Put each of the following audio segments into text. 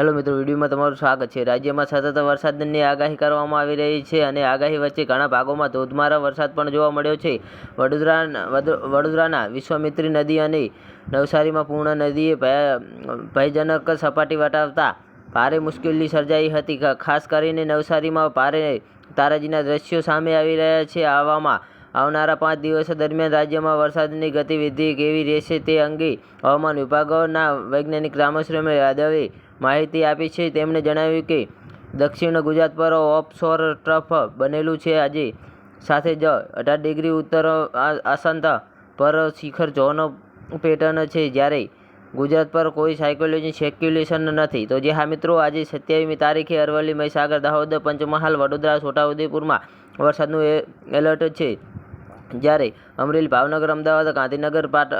Hello મિત્રો, વિડીયોમાં તમારું સ્વાગત છે. રાજ્યમાં સતત વરસાદની આગાહી કરવામાં આવી રહી છે અને આગાહી વચ્ચે ઘણા ભાગોમાં ધોધમાર વરસાદ પણ જોવા મળ્યો છે. વડોદરા, વડો- વડોદરાના વિશ્વામિત્રી નદી અને નવસારીમાં પૂર્ણ નદીએ ભયજનક સપાટી વટાવતા ભારે મુશ્કેલી સર્જાઈ હતી. ખાસ કરીને નવસારીમાં ભારે તારાજીના દ્રશ્યો સામે આવી રહ્યા છે. આવામાં આવનારા પાંચ દિવસો દરમિયાન રાજ્યમાં વરસાદની ગતિવિધિ કેવી રહેશે તે અંગે હવામાન વિભાગના વૈજ્ઞાનિક રામેશ્વર યાદવે માહિતી આપી છે. તેમણે જણાવ્યું કે, દક્ષિણ ગુજરાત પર ઓફશોર ટ્રફ બનેલું છે. આજે સાથે જ અઢાર ડિગ્રી ઉત્તર આ- આશાંત પર શિખર ઝોન પેટર્ન છે. જ્યારે ગુજરાત પર કોઈ સાયકોલોજી સેક્યુલેશન નથી. તો જે હા મિત્રો, આજે સત્યાવીસમી તારીખે અરવલ્લી મહીસાગર દાહોદ પંચમહાલ વડોદરા છોટાઉદેપુરમાં વરસાદનું એલર્ટ છે. જ્યારે અમરેલી ભાવનગર, અમદાવાદ, ગાંધીનગર, પાટ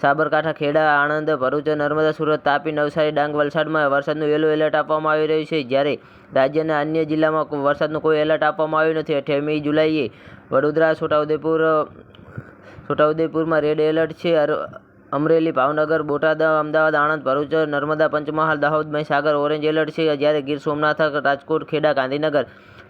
સાબરકાંઠા, ખેડા, આણંદ, ભરૂચ, નર્મદા, સુરત, તાપી, નવસારી, ડાંગ, વલસાડમાં વરસાદનું યલો એલર્ટ આપવામાં આવી રહ્યું છે. જ્યારે રાજ્યના અન્ય જિલ્લામાં વરસાદનું કોઈ એલર્ટ આપવામાં આવ્યું નથી. અઠ્યાવીસમી જુલાઈએ વડોદરા, છોટાઉદેપુર છોટાઉદેપુરમાં રેડ એલર્ટ છે. અમરેલી, ભાવનગર, બોટાદ, અમદાવાદ, આણંદ, ભરૂચ, નર્મદા, પંચમહાલ, દાહોદ, મહીસાગર ઓરેન્જ એલર્ટ છે. જ્યારે ગીર સોમનાથ, રાજકોટ, ખેડા, ગાંધીનગર,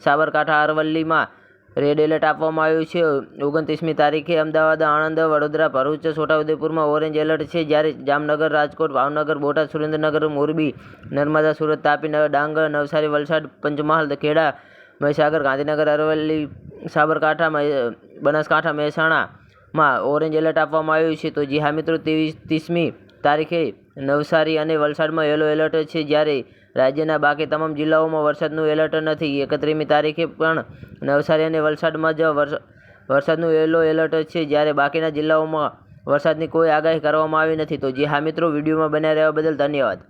સાબરકાંઠા, અરવલ્લીમાં રેડ એલર્ટ આપવામાં આવ્યું છે. ઓગણત્રીસમી તારીખે અમદાવાદ, આણંદ, વડોદરા, ભરૂચ, છોટાઉદેપુરમાં ઓરેન્જ એલર્ટ છે. જ્યારે જામનગર, રાજકોટ, ભાવનગર, બોટાદ, સુરેન્દ્રનગર, મોરબી, નર્મદા, સુરત, તાપી, ડાંગર ડાંગ નવસારી, વલસાડ, પંચમહાલ, ખેડા, મહીસાગર, ગાંધીનગર, અરવલ્લી, સાબરકાંઠા બનાસકાંઠા, મહેસાણામાં ઓરેન્જ એલર્ટ આપવામાં આવ્યું છે. તો જી હા મિત્રો, ત્રેવીસ, ત્રીસમી તારીખે નવસારી અને વલસાડમાં યલો એલર્ટ છે. જ્યારે રાજ્યના બાકી તમામ જિલ્લાઓમાં વરસાદનું એલર્ટ નથી. એકત્રીસમી તારીખે પણ નવસારી અને વલસાડમાં જ વરસ- વરસાદનું યલો એલર્ટ છે. જ્યારે બાકીના જિલ્લાઓમાં વરસાદની કોઈ આગાહી કરવામાં આવી નથી. તો જે હા મિત્રો, વિડીયોમાં બન્યા રહેવા બદલ ધન્યવાદ.